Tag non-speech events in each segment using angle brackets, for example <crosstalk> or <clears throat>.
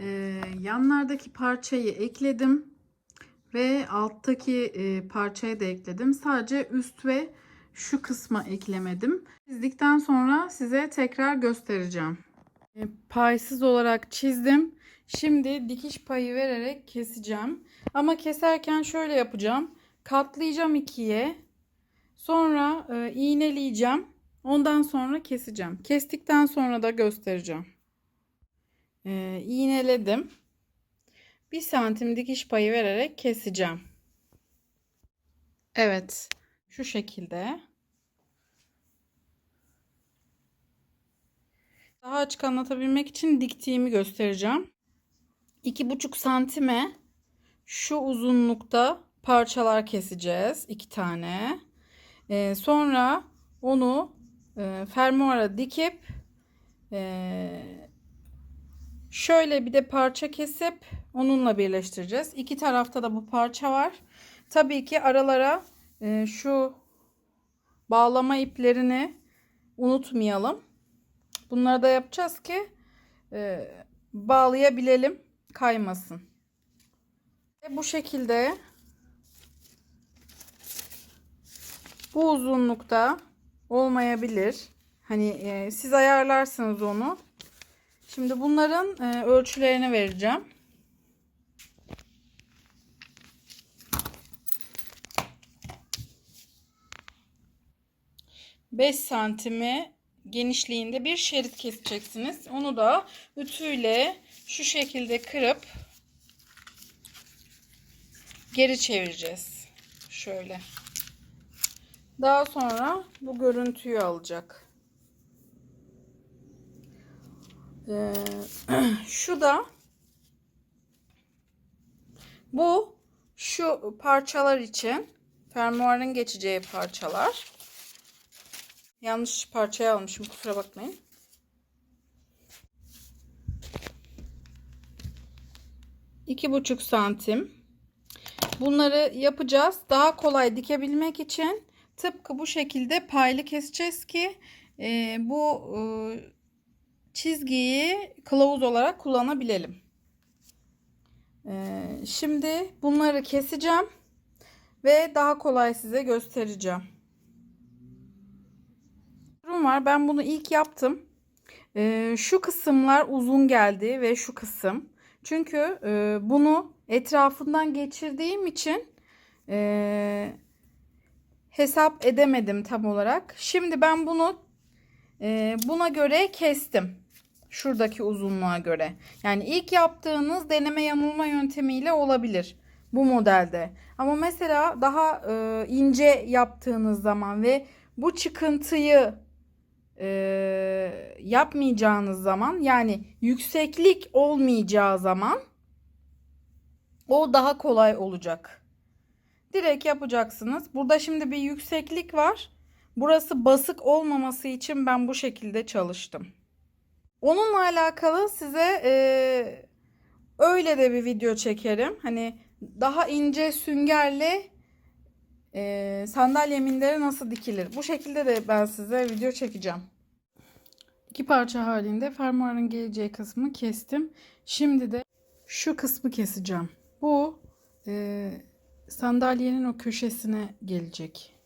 Ee, yanlardaki parçayı ekledim ve alttaki e, parçayı da ekledim. Sadece üst ve şu kısma eklemedim. Çizdikten sonra size tekrar göstereceğim. E, paysız olarak çizdim. Şimdi dikiş payı vererek keseceğim. Ama keserken şöyle yapacağım. Katlayacağım ikiye. Sonra e, iğneleyeceğim. Ondan sonra keseceğim. Kestikten sonra da göstereceğim. E, iğneledim. Bir santim dikiş payı vererek keseceğim. Evet. Şu şekilde. Daha açık anlatabilmek için diktiğimi göstereceğim. 2,5 santime şu uzunlukta parçalar keseceğiz. iki tane. Ee, sonra onu e, fermuara dikip e, şöyle bir de parça kesip onunla birleştireceğiz. İki tarafta da bu parça var. Tabii ki aralara e, şu bağlama iplerini unutmayalım. Bunları da yapacağız ki e, bağlayabilelim, kaymasın. Ve bu şekilde bu uzunlukta olmayabilir. Hani e, siz ayarlarsınız onu. Şimdi bunların e, ölçülerini vereceğim. Beş santimi genişliğinde bir şerit keseceksiniz. Onu da ütüyle şu şekilde kırıp geri çevireceğiz. Şöyle. Daha sonra bu görüntüyü alacak. Ee, <clears throat> şu da bu şu parçalar için fermuarın geçeceği parçalar. Yanlış parçayı almışım kusura bakmayın. İki buçuk santim. Bunları yapacağız. Daha kolay dikebilmek için tıpkı bu şekilde paylı keseceğiz ki e, bu e, çizgiyi kılavuz olarak kullanabilelim. E, şimdi bunları keseceğim ve daha kolay size göstereceğim durum var. Ben bunu ilk yaptım. Ee, şu kısımlar uzun geldi ve şu kısım. Çünkü e, bunu etrafından geçirdiğim için e, hesap edemedim tam olarak. Şimdi ben bunu e, buna göre kestim. Şuradaki uzunluğa göre. Yani ilk yaptığınız deneme yanılma yöntemiyle olabilir bu modelde. Ama mesela daha e, ince yaptığınız zaman ve bu çıkıntıyı e, yapmayacağınız zaman yani yükseklik olmayacağı zaman o daha kolay olacak. Direkt yapacaksınız. Burada şimdi bir yükseklik var. Burası basık olmaması için ben bu şekilde çalıştım. Onunla alakalı size e, öyle de bir video çekerim. Hani daha ince süngerle e, sandalye minderi nasıl dikilir? Bu şekilde de ben size video çekeceğim. İki parça halinde fermuarın geleceği kısmı kestim. Şimdi de şu kısmı keseceğim. Bu e, sandalyenin o köşesine gelecek.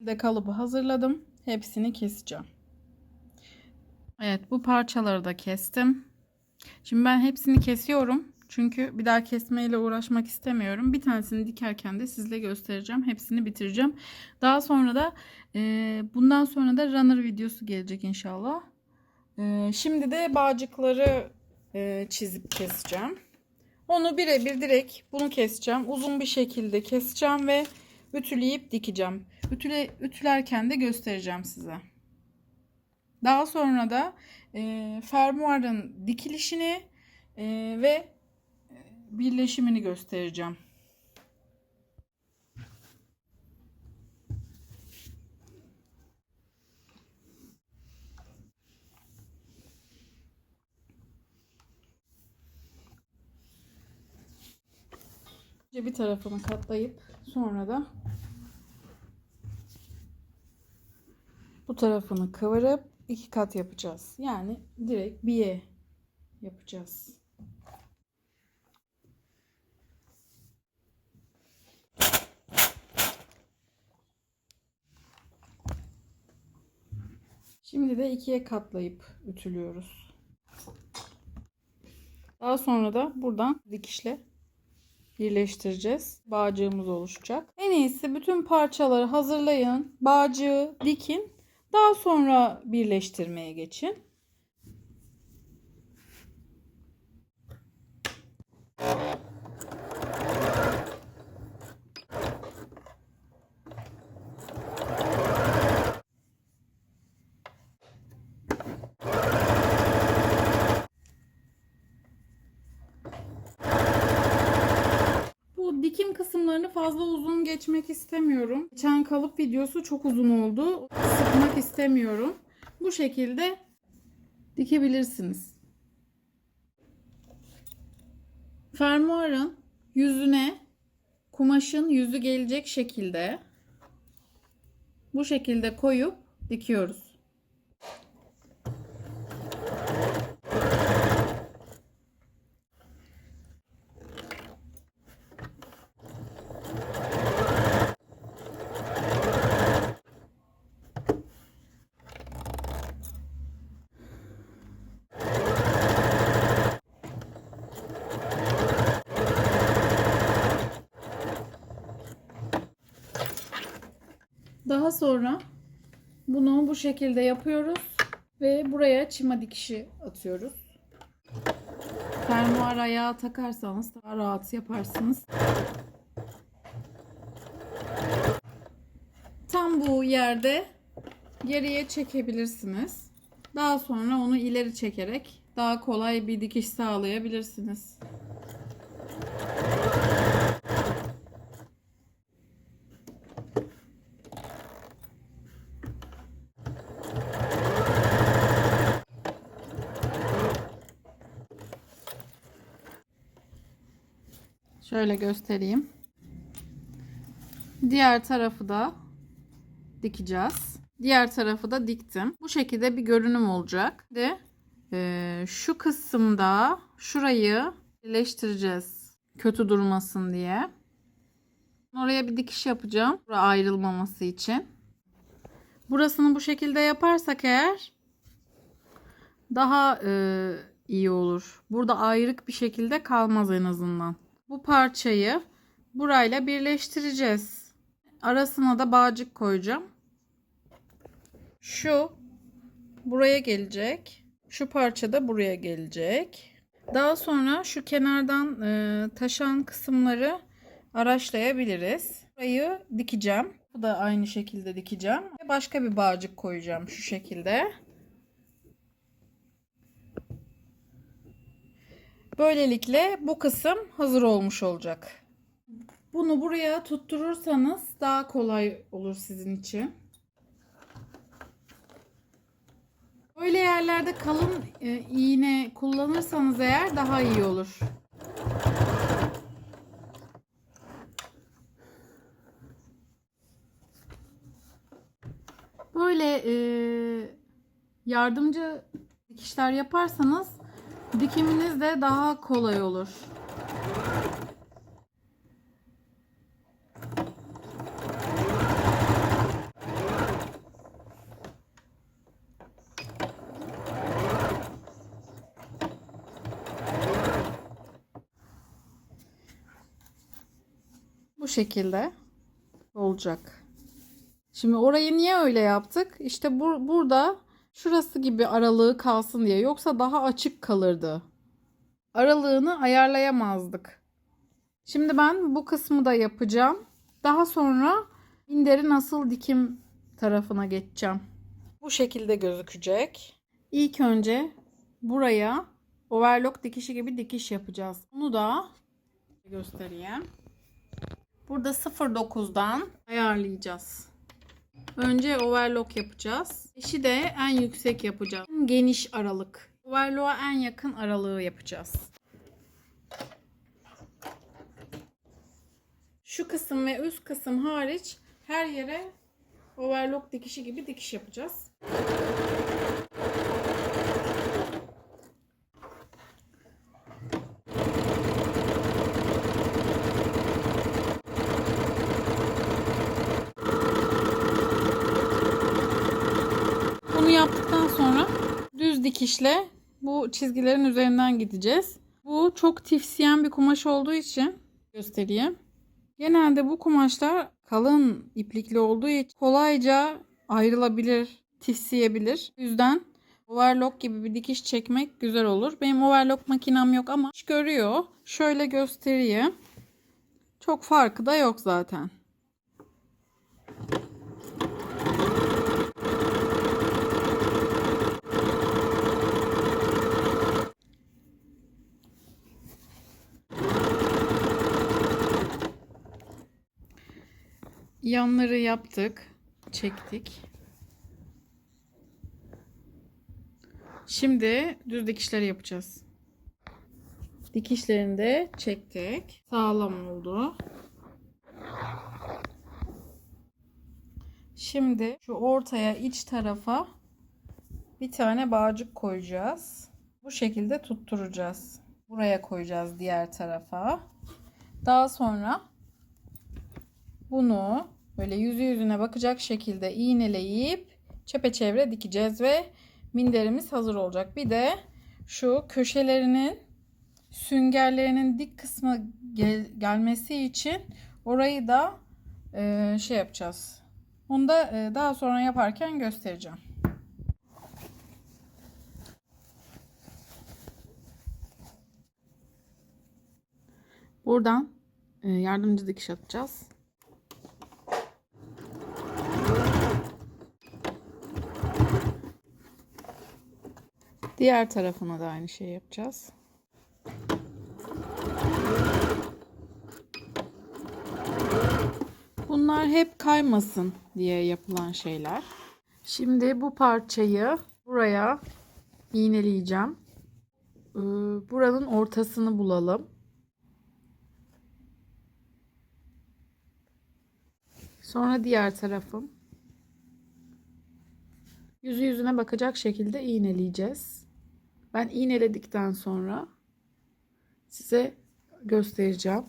De kalıbı hazırladım. Hepsini keseceğim. Evet bu parçaları da kestim. Şimdi ben hepsini kesiyorum. Çünkü bir daha kesmeyle uğraşmak istemiyorum. Bir tanesini dikerken de sizle göstereceğim. Hepsini bitireceğim. Daha sonra da e, bundan sonra da runner videosu gelecek inşallah. E, şimdi de bağcıkları e, çizip keseceğim. Onu birebir direkt bunu keseceğim. Uzun bir şekilde keseceğim ve ütüleyip dikeceğim. Ütüle, ütülerken de göstereceğim size. Daha sonra da e, fermuarın dikilişini e, ve birleşimini göstereceğim. Önce bir tarafını katlayıp Sonra da bu tarafını kıvırıp iki kat yapacağız. Yani direkt birye yapacağız. Şimdi de ikiye katlayıp ütülüyoruz. Daha sonra da buradan dikişle birleştireceğiz. Bağcığımız oluşacak. En iyisi bütün parçaları hazırlayın. Bağcığı dikin. Daha sonra birleştirmeye geçin. Dikim kısımlarını fazla uzun geçmek istemiyorum. Geçen kalıp videosu çok uzun oldu. Sıkmak istemiyorum. Bu şekilde dikebilirsiniz. Fermuarın yüzüne kumaşın yüzü gelecek şekilde bu şekilde koyup dikiyoruz. Daha sonra bunu bu şekilde yapıyoruz ve buraya çima dikişi atıyoruz. Fermuar ayağı takarsanız daha rahat yaparsınız. Tam bu yerde geriye çekebilirsiniz. Daha sonra onu ileri çekerek daha kolay bir dikiş sağlayabilirsiniz. Şöyle göstereyim. Diğer tarafı da dikeceğiz. Diğer tarafı da diktim. Bu şekilde bir görünüm olacak. De e, şu kısımda şurayı birleştireceğiz. Kötü durmasın diye. Oraya bir dikiş yapacağım. Bura ayrılmaması için. Burasını bu şekilde yaparsak eğer daha e, iyi olur. Burada ayrık bir şekilde kalmaz en azından. Bu parçayı burayla birleştireceğiz. Arasına da bağcık koyacağım. Şu buraya gelecek. Şu parça da buraya gelecek. Daha sonra şu kenardan e, taşan kısımları araçlayabiliriz. Burayı dikeceğim. Bu da aynı şekilde dikeceğim. Başka bir bağcık koyacağım şu şekilde. Böylelikle bu kısım hazır olmuş olacak. Bunu buraya tutturursanız daha kolay olur sizin için. Böyle yerlerde kalın e, iğne kullanırsanız eğer daha iyi olur. Böyle e, yardımcı dikişler yaparsanız dikiminiz de daha kolay olur. Bu şekilde olacak. Şimdi orayı niye öyle yaptık? İşte bu, burada şurası gibi aralığı kalsın diye. Yoksa daha açık kalırdı. Aralığını ayarlayamazdık. Şimdi ben bu kısmı da yapacağım. Daha sonra minderi nasıl dikim tarafına geçeceğim. Bu şekilde gözükecek. İlk önce buraya overlock dikişi gibi dikiş yapacağız. Bunu da göstereyim. Burada 0.9'dan ayarlayacağız. Önce overlock yapacağız. Eşi de en yüksek yapacağız. En geniş aralık. Overlock'a en yakın aralığı yapacağız. Şu kısım ve üst kısım hariç her yere overlock dikişi gibi dikiş yapacağız. Bunu yaptık dikişle bu çizgilerin üzerinden gideceğiz. Bu çok tifsiyen bir kumaş olduğu için göstereyim. Genelde bu kumaşlar kalın iplikli olduğu için kolayca ayrılabilir, tifsiyebilir. O yüzden overlock gibi bir dikiş çekmek güzel olur. Benim overlock makinem yok ama iş görüyor. Şöyle göstereyim. Çok farkı da yok zaten. Yanları yaptık, çektik. Şimdi düz dikişleri yapacağız. Dikişlerini de çektik. Sağlam oldu. Şimdi şu ortaya iç tarafa bir tane bağcık koyacağız. Bu şekilde tutturacağız. Buraya koyacağız diğer tarafa. Daha sonra bunu böyle yüzü yüzüne bakacak şekilde iğneleyip çepeçevre dikeceğiz ve minderimiz hazır olacak. Bir de şu köşelerinin süngerlerinin dik kısmı gel- gelmesi için orayı da e, şey yapacağız. Onu da e, daha sonra yaparken göstereceğim. Buradan e, yardımcı dikiş atacağız. Diğer tarafına da aynı şey yapacağız. Bunlar hep kaymasın diye yapılan şeyler. Şimdi bu parçayı buraya iğneleyeceğim. Ee, Buranın ortasını bulalım. Sonra diğer tarafım. Yüzü yüzüne bakacak şekilde iğneleyeceğiz. Ben iğneledikten sonra size göstereceğim.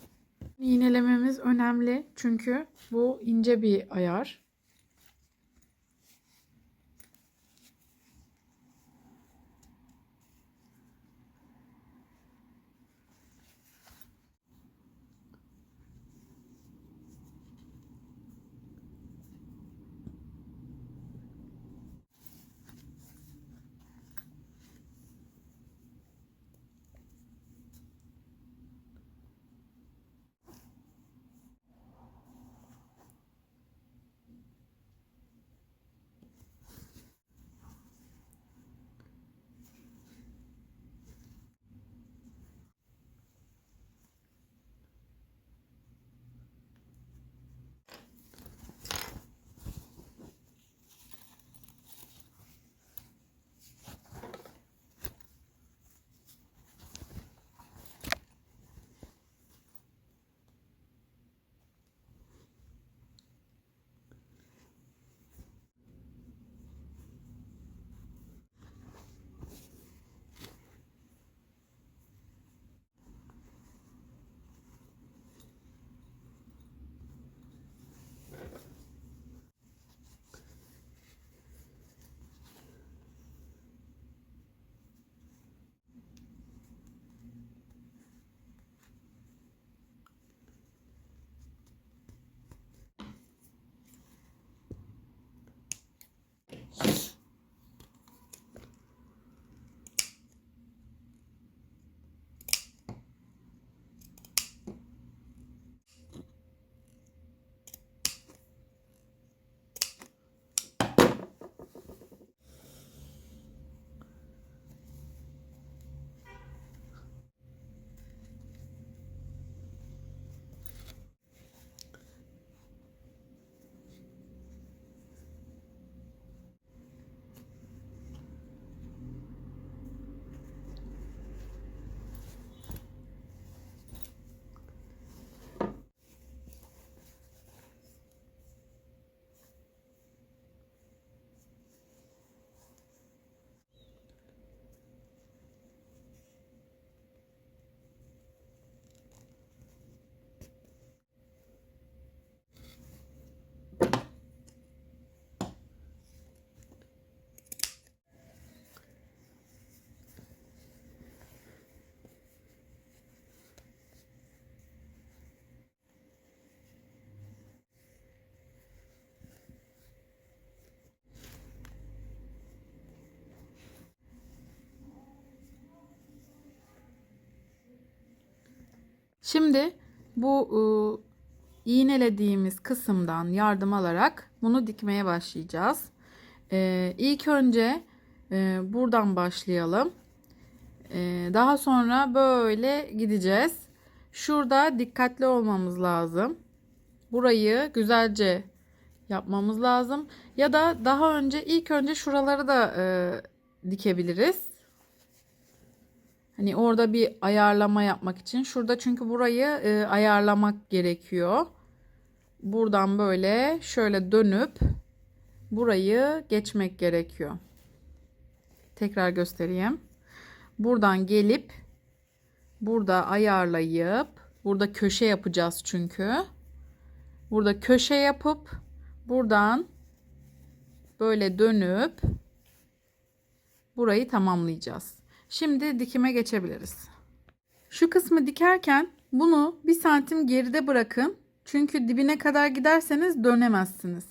İğnelememiz önemli çünkü bu ince bir ayar. Şimdi bu e, iğnelediğimiz kısımdan yardım alarak bunu dikmeye başlayacağız. E, ilk önce e, buradan başlayalım. E, daha sonra böyle gideceğiz. Şurada dikkatli olmamız lazım. Burayı güzelce yapmamız lazım. Ya da daha önce ilk önce şuraları da e, dikebiliriz. Hani orada bir ayarlama yapmak için. Şurada çünkü burayı e, ayarlamak gerekiyor. Buradan böyle şöyle dönüp burayı geçmek gerekiyor. Tekrar göstereyim. Buradan gelip burada ayarlayıp burada köşe yapacağız çünkü. Burada köşe yapıp buradan böyle dönüp burayı tamamlayacağız. Şimdi dikime geçebiliriz. Şu kısmı dikerken bunu bir santim geride bırakın. Çünkü dibine kadar giderseniz dönemezsiniz.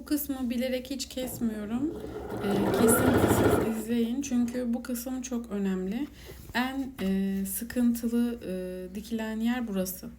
Bu kısmı bilerek hiç kesmiyorum. Ee, kesintisiz izleyin çünkü bu kısım çok önemli. En e, sıkıntılı e, dikilen yer burası.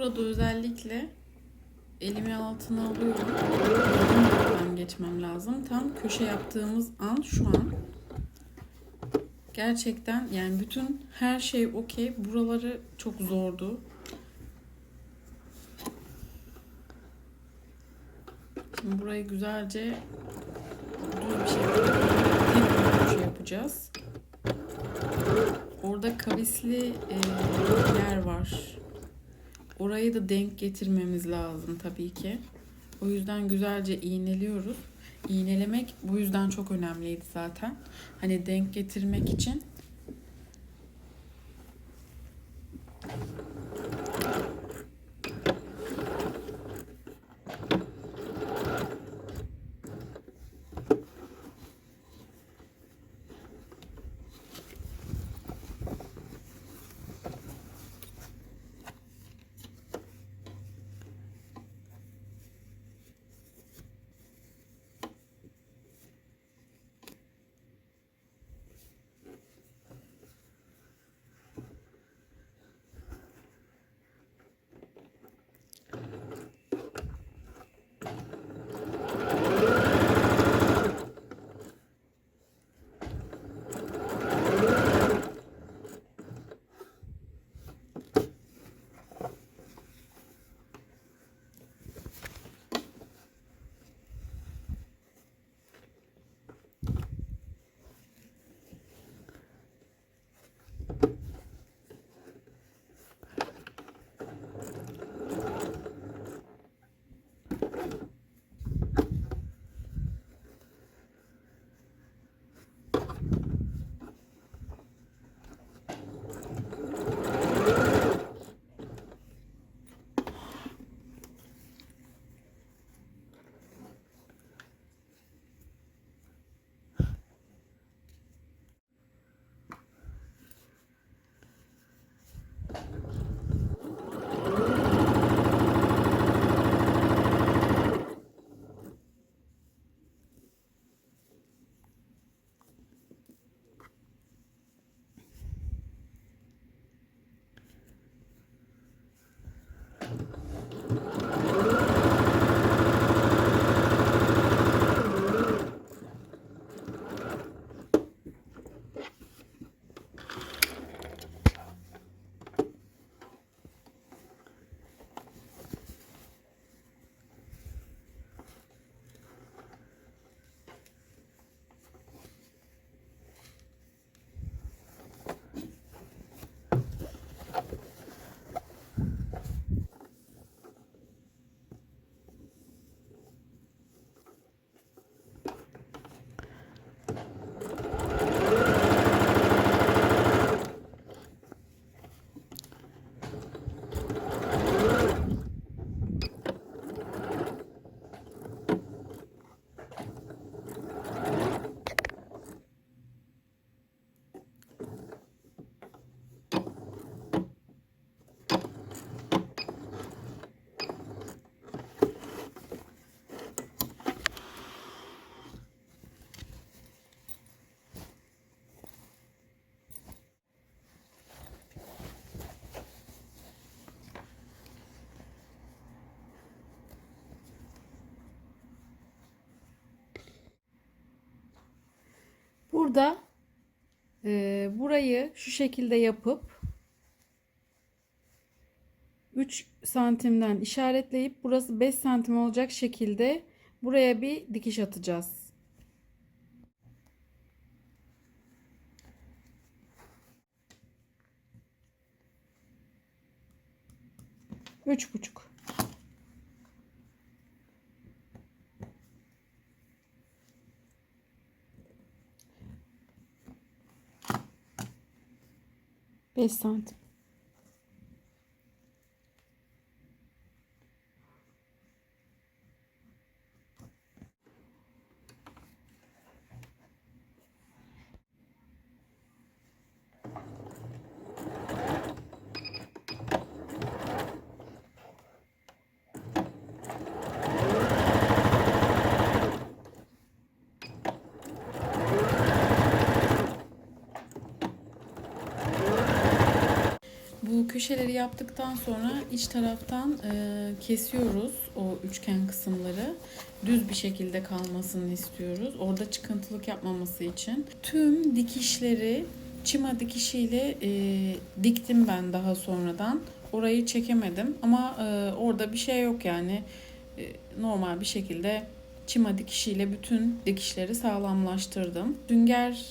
Burada özellikle elimi altına alıyorum. Buradan geçmem lazım. Tam köşe yaptığımız an şu an. Gerçekten yani bütün her şey okey. Buraları çok zordu. Şimdi burayı güzelce düz bir tek bir köşe yapacağız. Orada kavisli e, yer var. Orayı da denk getirmemiz lazım tabii ki. O yüzden güzelce iğneliyoruz. İğnelemek bu yüzden çok önemliydi zaten. Hani denk getirmek için. Burada e, burayı şu şekilde yapıp 3 santimden işaretleyip burası 5 santim olacak şekilde buraya bir dikiş atacağız. Üç buçuk. Beş santim. Bu köşeleri yaptıktan sonra iç taraftan e, kesiyoruz o üçgen kısımları. Düz bir şekilde kalmasını istiyoruz. Orada çıkıntılık yapmaması için. Tüm dikişleri çima dikişiyle e, diktim ben daha sonradan. Orayı çekemedim ama e, orada bir şey yok yani. E, normal bir şekilde çima dikişiyle bütün dikişleri sağlamlaştırdım. Sünger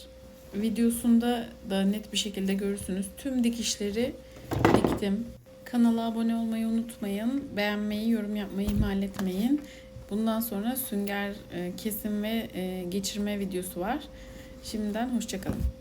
videosunda da net bir şekilde görürsünüz. Tüm dikişleri diktim. Kanala abone olmayı unutmayın. Beğenmeyi, yorum yapmayı ihmal etmeyin. Bundan sonra sünger e, kesim ve e, geçirme videosu var. Şimdiden hoşçakalın.